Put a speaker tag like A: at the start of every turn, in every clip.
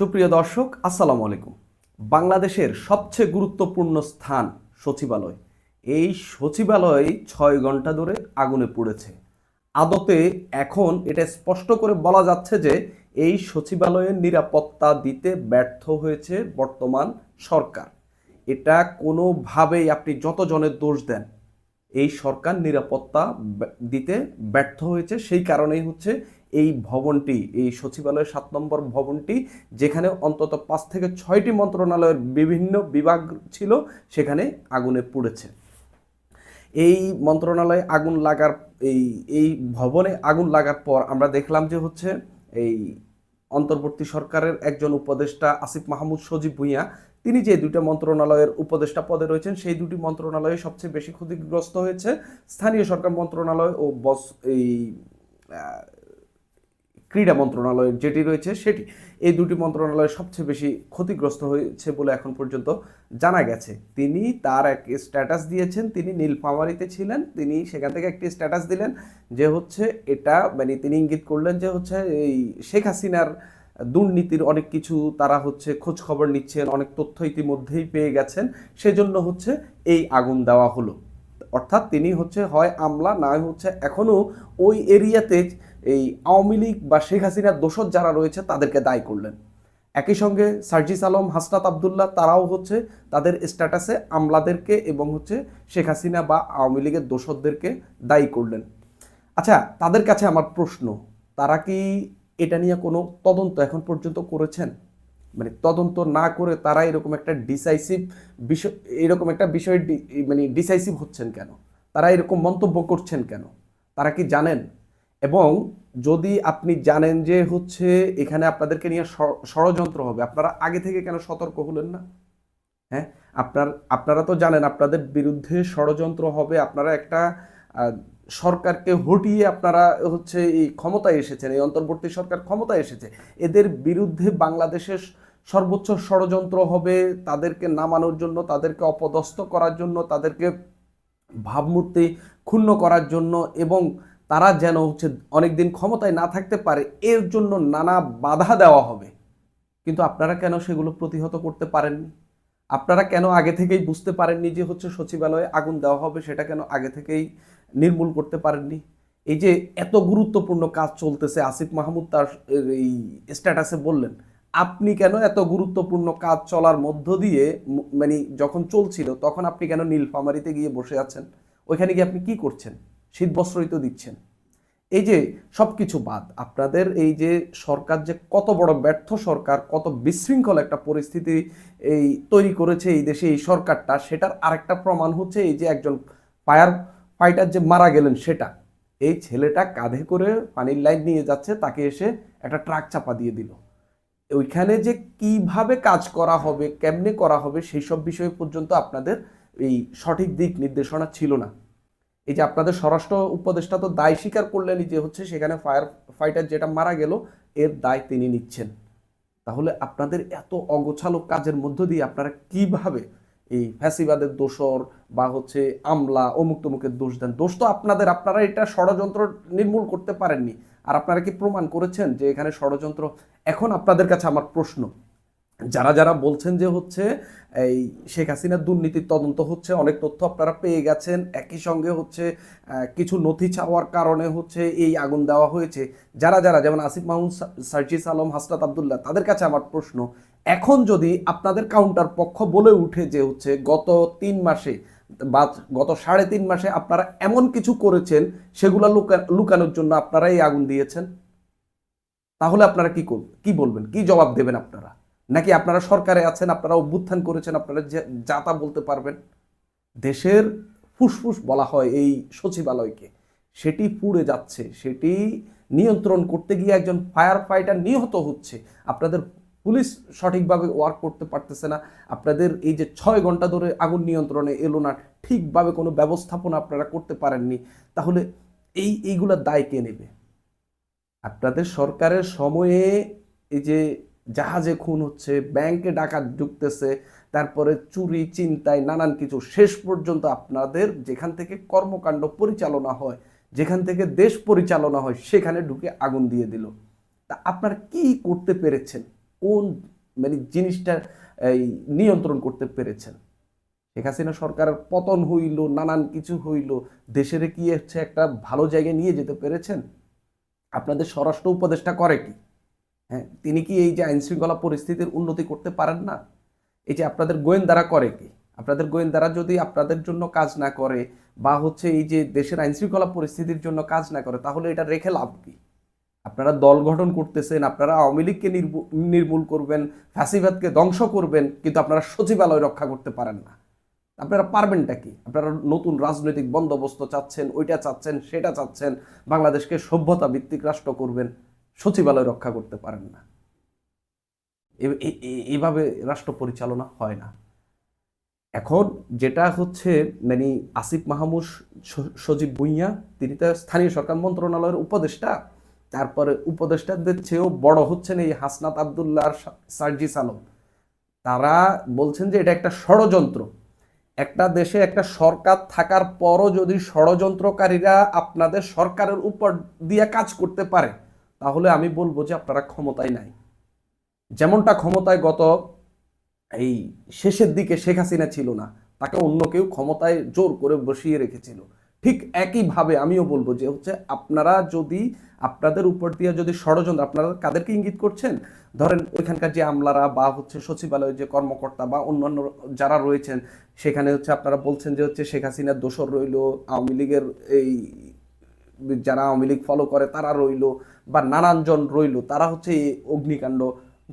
A: সুপ্রিয় দর্শক, আসসালামু আলাইকুম। বাংলাদেশের সবচেয়ে গুরুত্বপূর্ণ স্থান সচিবালয়। এই সচিবালয় ছয় ঘণ্টা ধরে আগুনে পড়েছে। আদতে এখন এটা স্পষ্ট করে বলা যাচ্ছে যে এই সচিবালয়ের নিরাপত্তা দিতে ব্যর্থ হয়েছে বর্তমান সরকার। এটা কোনোভাবেই আপনি যত জনের দোষ দেন, এই সরকার নিরাপত্তা দিতে ব্যর্থ হয়েছে। সেই কারণেই হচ্ছে এই ভবনটি, এই সচিবালয়ের সাত নম্বর ভবনটি, যেখানে অন্তত পাঁচ থেকে ছয়টি মন্ত্রণালয়ের বিভিন্ন বিভাগ ছিল, সেখানে আগুনে পুড়েছে। এই মন্ত্রণালয়ে আগুন লাগার, এই এই ভবনে আগুন লাগার পর আমরা দেখলাম যে হচ্ছে এই অন্তর্বর্তী সরকারের একজন উপদেষ্টা আসিফ মাহমুদ সজীব ভুঁইয়া, তিনি যে দুইটা মন্ত্রণালয়ের উপদেষ্টা পদে রয়েছেন, সেই দুটি মন্ত্রণালয়ে সবচেয়ে বেশি ক্ষতিগ্রস্ত হয়েছে। স্থানীয় সরকার মন্ত্রণালয় ও বস, এই ক্রীড়া মন্ত্রণালয় যেটি রয়েছে সেটি। এই দুটি মন্ত্রণালয় সবচেয়ে বেশি ক্ষতিগ্রস্ত হয়েছে বলে এখন পর্যন্ত জানা গেছে। তিনি তার এক স্ট্যাটাস দিয়েছেন, তিনি নীলফামারিতে ছিলেন, তিনি সেখান থেকে একটি স্ট্যাটাস দিলেন যে হচ্ছে এটা মানে তিনি ইঙ্গিত করলেন যে হচ্ছে এই শেখ হাসিনার দুর্নীতির অনেক কিছু তারা হচ্ছে খোঁজ খবর নিচ্ছেন, অনেক তথ্য ইতিমধ্যেই পেয়ে গেছেন, সেজন্য হচ্ছে এই আগুন দেওয়া হলো। অর্থাৎ তিনি হচ্ছে হয় আমলা, না হচ্ছে এখনও ওই এরিয়াতে এই আওয়ামী লীগ বা শেখ হাসিনার দোষর যারা রয়েছে, তাদেরকে দায়ী করলেন। একই সঙ্গে সার্জিস আলম, হাসনাত আবদুল্লাহ, তারাও হচ্ছে তাদের স্ট্যাটাসে আমলাদেরকে এবং হচ্ছে শেখ হাসিনা বা আওয়ামী লীগের দোষরদেরকে দায়ী করলেন। আচ্ছা তাদের কাছে আমার প্রশ্ন, তারা কি এটা নিয়ে কোনো তদন্ত এখন পর্যন্ত করেছেন? মানে তদন্ত না করে তারা এরকম একটা ডিসাইসিভ বিষয়, এরকম একটা বিষয় মানে ডিসাইসিভ হচ্ছেন কেন? তারা এরকম মন্তব্য করছেন কেন? তারা কি জানেন? এবং যদি আপনি জানেন যে হচ্ছে এখানে আপনাদেরকে নিয়ে ষড়যন্ত্র হবে, আপনারা আগে থেকে কেন সতর্ক হলেন না? হ্যাঁ? আপনার, আপনারা তো জানেন আপনাদের বিরুদ্ধে ষড়যন্ত্র হবে, আপনারা একটা সরকারকে হটিয়ে আপনারা হচ্ছে এই ক্ষমতায় এসেছেন, এই অন্তর্বর্তী সরকার ক্ষমতায় এসেছে। এদের বিরুদ্ধে বাংলাদেশের সর্বোচ্চ ষড়যন্ত্র হবে, তাদেরকে নামানোর জন্য, তাদেরকে অপদস্থ করার জন্য, তাদেরকে ভাবমূর্তি ক্ষুণ্ণ করার জন্য এবং তারা যেন হচ্ছে অনেকদিন ক্ষমতায় না থাকতে পারে, এর জন্য নানা বাধা দেওয়া হবে। কিন্তু আপনারা কেন সেগুলো প্রতিহত করতে পারেননি? আপনারা কেন আগে থেকেই বুঝতে পারেননি যে হচ্ছে সচিবালয়ে আগুন দেওয়া হবে, সেটা কেন আগে থেকেই নির্মূল করতে পারেননি? এই যে এত গুরুত্বপূর্ণ কাজ চলতেছে, আসিফ মাহমুদ তার এই স্ট্যাটাসে বললেন, আপনি কেন এত গুরুত্বপূর্ণ কাজ চলার মধ্য দিয়ে মানে যখন চলছিল, তখন আপনি কেন নীলফামারিতে গিয়ে বসে আছেন? ওইখানে গিয়ে আপনি কি করছেন? শীত বস্ত্রই তো দিচ্ছেন। এই যে সব কিছু বাদ, আপনাদের এই যে সরকার যে কত বড় ব্যর্থ সরকার, কত বিশৃঙ্খল একটা পরিস্থিতি এই তৈরি করেছে এই দেশে এই সরকারটা, সেটার আরেকটা প্রমাণ হচ্ছে এই যে একজন ফায়ার ফাইটার যে মারা গেলেন সেটা। এই ছেলেটা কাঁধে করে পানির লাইন নিয়ে যাচ্ছে, তাকে এসে একটা ট্রাক চাপা দিয়ে দিল। ওইখানে যে কীভাবে কাজ করা হবে, কেমনে করা হবে, সেই সব বিষয়ে পর্যন্ত আপনাদের এই সঠিক দিক নির্দেশনা ছিল না। এই যে আপনাদের স্বরাষ্ট্র উপদেষ্টা তো দায় স্বীকার করলেনই যে হচ্ছে সেখানে ফায়ার ফাইটার যেটা মারা গেল, এর দায় তিনি নিচ্ছেন। তাহলে আপনাদের এত অগোছালো কাজের মধ্য দিয়ে আপনারা কীভাবে এই ফ্যাসিবাদের দোষর বা হচ্ছে আমলা অমুক তমুকের দোষ দেন? দোষ তো আপনাদের, আপনারা এটা ষড়যন্ত্র নির্মূল করতে পারেননি। আর আপনারা কি প্রমাণ করেছেন যে এখানে ষড়যন্ত্র? এখন আপনাদের কাছে আমার প্রশ্ন যারা যারা বলছেন যে হচ্ছে এই শেখ হাসিনার দুর্নীতির তদন্ত হচ্ছে, অনেক তথ্য আপনারা পেয়ে গেছেন। একই সঙ্গে হচ্ছে কিছু নথি চাওয়ার কারণে হচ্ছে এই আগুন দেওয়া হয়েছে। যারা যারা, যেমন আসিফ মাহমুদ সার্জিস আলম, হাসনাত আবদুল্লাহ, তাদের কাছে আমার প্রশ্ন, এখন যদি আপনাদের কাউন্টার পক্ষ বলে উঠে যে হচ্ছে গত তিন মাসে বা গত সাড়ে তিন মাসে আপনারা এমন কিছু করেছেন, সেগুলো লুকা- লুকানোর জন্য আপনারা এই আগুন দিয়েছেন? তাহলে আপনারা কি করবেন কি বলবেন? কি জবাব দেবেন আপনারা? নাকি আপনারা সরকারে আছেন, আপনারা অভ্যুত্থান করেছেন, আপনারা যে- তা বলতে পারবেন? দেশের ফুসফুস বলা হয় এই সচিবালয়কে। সেটি পুড়ে যাচ্ছে, সেটি নিয়ন্ত্রণ করতে গিয়ে একজন ফায়ার ফাইটার নিহত হচ্ছে। আপনাদের পুলিশ সঠিকভাবে ওয়ার্ক করতে পারতেছে না। আপনাদের এই যে ছয় ঘণ্টা ধরে আগুন নিয়ন্ত্রণে এলো না, ঠিকভাবে কোনো ব্যবস্থাপনা আপনারা করতে পারেননি, তাহলে এই এইগুলোর দায় কে নেবে? আপনাদের সরকারের সময়ে এই যে জাহাজে খুন হচ্ছে ব্যাংকে ডাকাত ঢুকতেছে, তারপরে চুরি চিন্তায় নানান কিছু। শেষ পর্যন্ত আপনাদের যেখান থেকে কর্মকাণ্ড পরিচালনা হয়, যেখান থেকে দেশ পরিচালনা হয়, সেখানে ঢুকে আগুন দিয়ে দিল। তা আপনারা কি করতে পেরেছেন? কোন মানে জিনিসটা, এই, নিয়ন্ত্রণ করতে পেরেছেন? শেখ হাসিনা সরকারের পতন হইল, নানান কিছু হইল, দেশের কি হচ্ছে একটা ভালো জায়গায় নিয়ে যেতে পেরেছেন? আপনাদের স্বরাষ্ট্র উপদেষ্টা করে কি? হ্যাঁ তিনি কি এই যে আইন শৃঙ্খলা পরিস্থিতির উন্নতি করতে পারেন না? এই যে আপনাদের গোয়েন্দারা করে কি? আপনাদের গোয়েন্দারা যদি আপনাদের জন্য কাজ না করে বা হচ্ছে এই যে দেশের আইন শৃঙ্খলা পরিস্থিতির জন্য কাজ না করে, তাহলে এটা রেখে লাভ কি? আপনারা দল গঠন করতেছেন, আপনারা আওয়ামী লীগকে নির্মূ- নির্মূল করবেন, ফ্যাসিবাদকে ধ্বংস করবেন, কিন্তু আপনারা সচিবালয় রক্ষা করতে পারেন না। আপনারা পারবেনটা কি? আপনারা নতুন রাজনৈতিক বন্দোবস্ত চাচ্ছেন, ওইটা চাচ্ছেন, সেটা চাচ্ছেন, বাংলাদেশকে সভ্যতা ভিত্তিক রাষ্ট্র করবেন। সচিবালয় রক্ষা করতে পারেন না। এভাবে রাষ্ট্র পরিচালনা হয় না। এখন যেটা হচ্ছে মানে আসিফ মাহমুদ সজীব ভুইয়া, তিনি তো স্থানীয় সরকার মন্ত্রণালয়ের উপদেষ্টা। তারপরে উপদেষ্টাদের চেয়েও বড় হচ্ছেন এই হাসনাত আবদুল্লাহ আর সার্জিস আলম। তারা বলছেন যে এটা একটা ষড়যন্ত্র। একটা দেশে একটা সরকার থাকার পরও যদি ষড়যন্ত্রকারীরা আপনাদের সরকারের উপর দিয়ে কাজ করতে পারে তাহলে আমি বলব যে আপনারা ক্ষমতায় নাই। যেমনটা ক্ষমতায় গত এই শেষের দিকে শেখ হাসিনা ছিল না, তাকে অন্য কেউ ক্ষমতায় জোর করে বসিয়ে রেখেছিল। ঠিক একইভাবে আমিও বলব যে হচ্ছে আপনারা যদি আপনাদের উপর দিয়ে যদি ষড়যন্ত্র, আপনারা কাদেরকে ইঙ্গিত করছেন? ধরেন ওইখানকার যে আমলারা বা হচ্ছে সচিবালয়ের যে কর্মকর্তা বা অন্যান্য যারা রয়েছেন, সেখানে হচ্ছে আপনারা বলছেন যে হচ্ছে শেখ হাসিনার দোসর রইল, আওয়ামী লীগের এই যারা আওয়ামী লীগ ফলো করে তারা রইল বা নানানজন রইল, তারা হচ্ছে এই অগ্নিকাণ্ড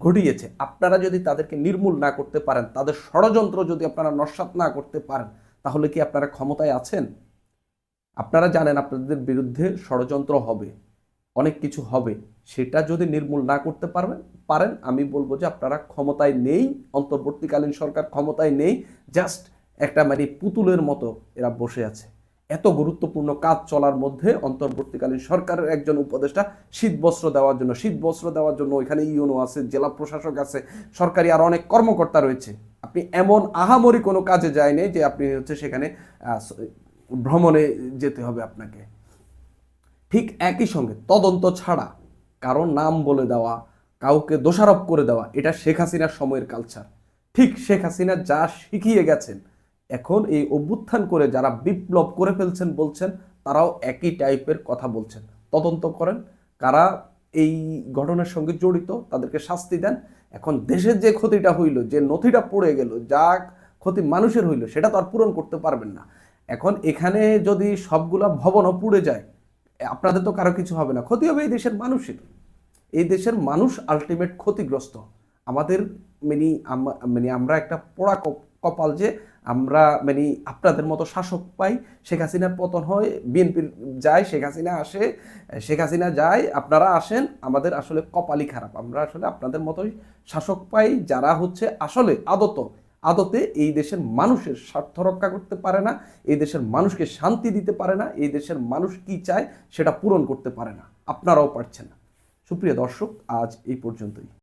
A: ঘটিয়েছে। আপনারা যদি তাদেরকে নির্মূল না করতে পারেন, তাদের ষড়যন্ত্র যদি আপনারা নস্বাত না করতে পারেন, তাহলে কি আপনারা ক্ষমতায় আছেন? আপনারা জানেন আপনাদের বিরুদ্ধে ষড়যন্ত্র হবে, অনেক কিছু হবে। সেটা যদি নির্মূল না করতে পারবেন, পারেন, আমি বলব যে আপনারা ক্ষমতায় নেই, অন্তর্বর্তীকালীন সরকার ক্ষমতায় নেই, জাস্ট একটা মানে পুতুলের মতো এরা বসে আছে। এত গুরুত্বপূর্ণ কাজ চলার মধ্যে অন্তর্বর্তীকালীন সরকারের একজন উপদেষ্টা শীত বস্ত্র দেওয়ার জন্য, শীত বস্ত্র দেওয়ার জন্য ওইখানে ইউনো আছে, জেলা প্রশাসক আছে, সরকারি আর অনেক কর্মকর্তা রয়েছে। আপনি এমন আহামরি কোনো কাজে যায়নি যে আপনি হচ্ছে সেখানে ভ্রমণে যেতে হবে আপনাকে। ঠিক একই সঙ্গে তদন্ত ছাড়া কারও নাম বলে দেওয়া, কাউকে দোষারোপ করে দেওয়া, এটা শেখ হাসিনার সময়ের কালচার ঠিক শেখ হাসিনা যা শিখিয়ে গেছেন এখন এই অভ্যুত্থান করে যারা বিপ্লব করে ফেলছেন বলছেন, তারাও একই টাইপের কথা বলছেন। তদন্ত করেন, কারা এই ঘটনার সঙ্গে জড়িত, তাদেরকে শাস্তি দেন। এখন দেশের যে ক্ষতিটা হইল, যে নথিটা পড়ে গেল, যা ক্ষতি মানুষের হইল, সেটা তো আর পূরণ করতে পারবেন না। এখন এখানে যদি সবগুলা ভবনও পুড়ে যায়, আপনাদের তো কারও কিছু হবে না। ক্ষতি হবে এই দেশের মানুষের। এই দেশের মানুষ আলটিমেট ক্ষতিগ্রস্ত। আমাদের মানে মানে আমরা একটা পোড়া কপ- কপাল যে আমরা মানে আপনাদের মতো শাসক পাই, শেখ হাসিনার পতন হয় বিএনপির যায়, শেখ হাসিনা আসে, শেখ হাসিনা যায়, আপনারা আসেন, আমাদের আসলে কপালই খারাপ। আমরা আসলে আপনাদের মতোই শাসক পাই, যারা হচ্ছে আসলে আদত। আদতে এই দেশের মানুষের স্বার্থ রক্ষা করতে পারে না, এই দেশের মানুষকে শান্তি দিতে পারে না, এই দেশের মানুষ কি চায় সেটা পূরণ করতে পারে না। আপনারাও পারছেন না। সুপ্রিয় দর্শক, আজ এই পর্যন্তই।